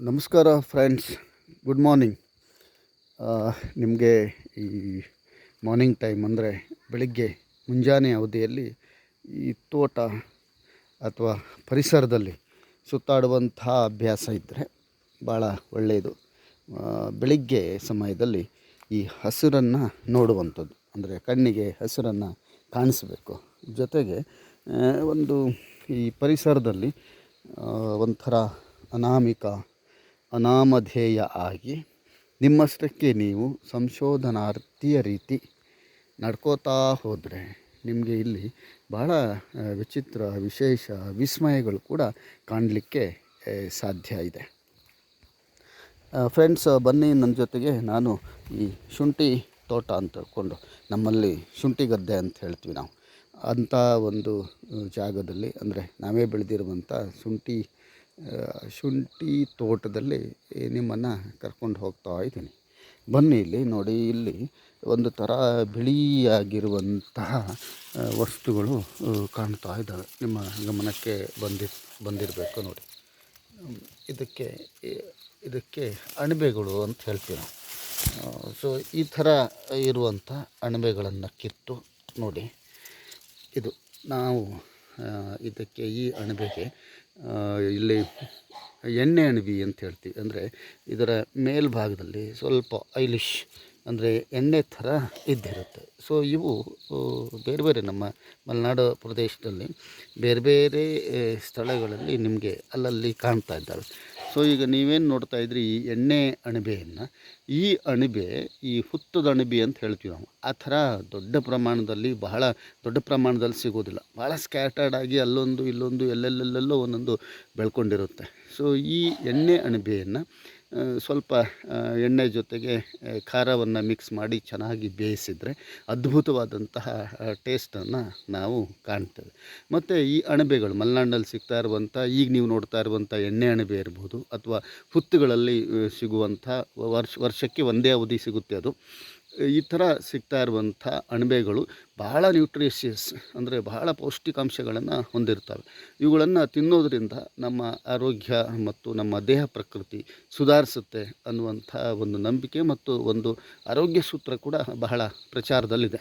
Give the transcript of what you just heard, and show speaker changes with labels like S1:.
S1: ನಮಸ್ಕಾರ friends, good morning. ನಿಮಗೆ ಈ ಮಾರ್ನಿಂಗ್ ಟೈಮ್ ಅಂದರೆ ಬೆಳಿಗ್ಗೆ ಮುಂಜಾನೆ ಅವಧಿಯಲ್ಲಿ ಈ ತೋಟ ಅಥವಾ ಪರಿಸರದಲ್ಲಿ ಸುತ್ತಾಡುವಂಥ ಅಭ್ಯಾಸ ಇದ್ದರೆ ಭಾಳ ಒಳ್ಳೆಯದು. ಬೆಳಿಗ್ಗೆ ಸಮಯದಲ್ಲಿ ಈ ಹಸಿರನ್ನು ನೋಡುವಂಥದ್ದು, ಅಂದರೆ ಕಣ್ಣಿಗೆ ಹಸಿರನ್ನು ಕಾಣಿಸಬೇಕು. ಜೊತೆಗೆ ಒಂದು ಈ ಪರಿಸರದಲ್ಲಿ ಒಂಥರ ಅನಾಮಿಕ ಅನಾಮಧೇಯ ಆಗಿ ನಿಮ್ಮಷ್ಟಕ್ಕೆ ನೀವು ಸಂಶೋಧನಾರ್ಥಿಯ ರೀತಿ ನಡ್ಕೋತಾ ಹೋದರೆ ನಿಮಗೆ ಇಲ್ಲಿ ಬಹಳ ವಿಚಿತ್ರ, ವಿಶೇಷ ವಿಸ್ಮಯಗಳು ಕೂಡ ಕಾಣಲಿಕ್ಕೆ ಸಾಧ್ಯ ಇದೆ. ಫ್ರೆಂಡ್ಸ್ ಬನ್ನಿ ನನ್ನ ಜೊತೆಗೆ. ನಾನು ಈ ಶುಂಠಿ ತೋಟ ಅಂತ ತಿಳ್ಕೊಂಡು ನಮ್ಮಲ್ಲಿ ಶುಂಠಿ ಗದ್ದೆ ಅಂತ ಹೇಳ್ತೀವಿ ನಾವು. ಅಂಥ ಒಂದು ಜಾಗದಲ್ಲಿ ಅಂದರೆ ನಾವೇ ಬೆಳೆದಿರುವಂಥ ಶುಂಠಿ ಶುಂಠಿ ತೋಟದಲ್ಲಿ ನಿಮ್ಮನ್ನು ಕರ್ಕೊಂಡು ಹೋಗ್ತಾ ಇದ್ದೀನಿ. ಬನ್ನಿ ಇಲ್ಲಿ ನೋಡಿ, ಇಲ್ಲಿ ಒಂದು ಥರ ಬಿಳಿಯಾಗಿರುವಂತಹ ವಸ್ತುಗಳು ಕಾಣ್ತಾ ಇದ್ದಾವೆ. ನಿಮ್ಮ ಗಮನಕ್ಕೆ ಬಂದಿ, ಬಂದಿರಬೇಕು ನೋಡಿ. ಇದಕ್ಕೆ ಇದಕ್ಕೆ ಅಣಬೆಗಳು ಅಂತ ಹೇಳ್ತೀವಿ ಸೊ, ಈ ಥರ ಇರುವಂಥ ಅಣಬೆಗಳನ್ನು ಕಿತ್ತು ನೋಡಿ. ಇದು ನಾವು ಇದಕ್ಕೆ ಈ ಅಣಬೆಗೆ ಇಲ್ಲಿ ಎಣ್ಣೆ ಅಣಬಿ ಅಂತ ಹೇಳ್ತೀವಿ. ಅಂದರೆ ಇದರ ಮೇಲ್ಭಾಗದಲ್ಲಿ ಸ್ವಲ್ಪ ಐಲಿಶ್ ಅಂದರೆ ಎಣ್ಣೆ ಥರ ಇದ್ದಿರುತ್ತೆ. ಸೊ ಇವು ಬೇರೆ ಬೇರೆ ನಮ್ಮ ಮಲೆನಾಡು ಪ್ರದೇಶದಲ್ಲಿ ಬೇರೆ ಬೇರೆ ಸ್ಥಳಗಳಲ್ಲಿ ನಿಮಗೆ ಅಲ್ಲಲ್ಲಿ ಕಾಣ್ತಾ ಇದ್ದಾವೆ. ಸೊ ಈಗ ನೀವೇನು ನೋಡ್ತಾ ಇದ್ರಿ ಈ ಎಣ್ಣೆ ಅಣಬೆಯನ್ನು? ಈ ಅಣಬೆ, ಈ ಹುತ್ತದ ಅಣಬೆ ಅಂತ ಹೇಳ್ತೀವಿ ನಾವು. ಆ ಥರ ದೊಡ್ಡ ಪ್ರಮಾಣದಲ್ಲಿ, ಬಹಳ ದೊಡ್ಡ ಪ್ರಮಾಣದಲ್ಲಿ ಸಿಗೋದಿಲ್ಲ. ಭಾಳ ಸ್ಕ್ಯಾಟರ್ಡ್ ಆಗಿ ಅಲ್ಲೊಂದು, ಇಲ್ಲೊಂದು, ಎಲ್ಲೆಲ್ಲೆಲ್ಲೆಲ್ಲೋ ಒಂದೊಂದು ಬೆಳ್ಕೊಂಡಿರುತ್ತೆ. ಸೊ ಈ ಎಣ್ಣೆ ಅಣಬೆಯನ್ನು ಸ್ವಲ್ಪ ಎಣ್ಣೆ ಜೊತೆಗೆ ಖಾರವನ್ನು ಮಿಕ್ಸ್ ಮಾಡಿ ಚೆನ್ನಾಗಿ ಬೇಯಿಸಿದರೆ ಅದ್ಭುತವಾದಂತಹ ಟೇಸ್ಟನ್ನು ನಾವು ಕಾಣ್ತೇವೆ. ಮತ್ತು ಈ ಅಣಬೆಗಳು ಮಲೆನಾಡಿನಲ್ಲಿ ಸಿಗ್ತಾ ಇರುವಂಥ ಈಗ ನೀವು ನೋಡ್ತಾ ಇರುವಂಥ ಎಣ್ಣೆ ಅಣಬೆ ಇರ್ಬೋದು, ಅಥವಾ ಹುತ್ತುಗಳಲ್ಲಿ ಸಿಗುವಂಥ ವರ್ಷ, ವರ್ಷಕ್ಕೆ ಒಂದೇ ಅವಧಿ ಸಿಗುತ್ತೆ ಅದು. ಈ ಥರ ಸಿಗ್ತಾ ಇರುವಂಥ ಅಣಬೆಗಳು ಬಹಳ ನ್ಯೂಟ್ರಿಷಿಯಸ್ ಅಂದರೆ ಬಹಳ ಪೌಷ್ಟಿಕಾಂಶಗಳನ್ನು ಹೊಂದಿರ್ತವೆ. ಇವುಗಳನ್ನು ತಿನ್ನೋದರಿಂದ ನಮ್ಮ ಆರೋಗ್ಯ ಮತ್ತು ನಮ್ಮ ದೇಹ ಪ್ರಕೃತಿ ಸುಧಾರಿಸುತ್ತೆ ಅನ್ನುವಂಥ ಒಂದು ನಂಬಿಕೆ ಮತ್ತು ಒಂದು ಆರೋಗ್ಯ ಸೂತ್ರ ಕೂಡ ಬಹಳ ಪ್ರಚಾರದಲ್ಲಿದೆ.